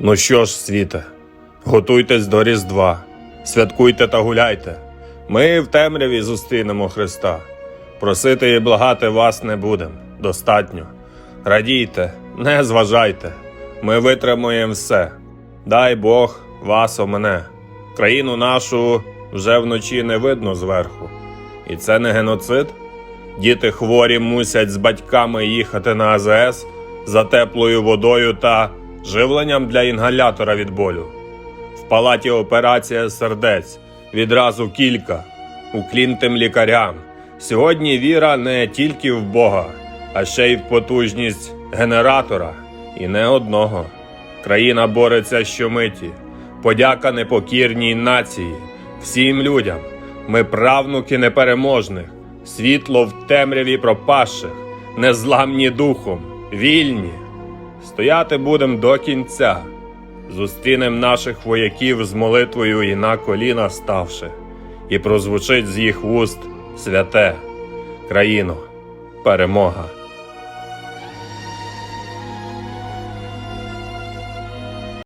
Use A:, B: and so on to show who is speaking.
A: Ну що ж, світе, готуйтесь до Різдва, святкуйте та гуляйте. Ми в темряві зустрінемо Христа. Просити і благати вас не будем. Достатньо. Радійте, не зважайте. Ми витримуємо все. Дай Бог вас омене. Країну нашу вже вночі не видно зверху. І це не геноцид? Діти хворі мусять з батьками їхати на АЗС за теплою водою та живленням для інгалятора від болю. В палаті операція сердець, відразу кілька. Уклін тим лікарям. Сьогодні віра не тільки в Бога, а ще й в потужність генератора. І не одного. Країна бореться щомиті. Подяка непокірній нації, всім людям. Ми правнуки непереможних, світло в темряві пропащих, незламні духом, вільні. Стояти будем до кінця. Зустрінем наших вояків з молитвою і на коліна ставши, і прозвучить з їх вуст святе, країно, перемога.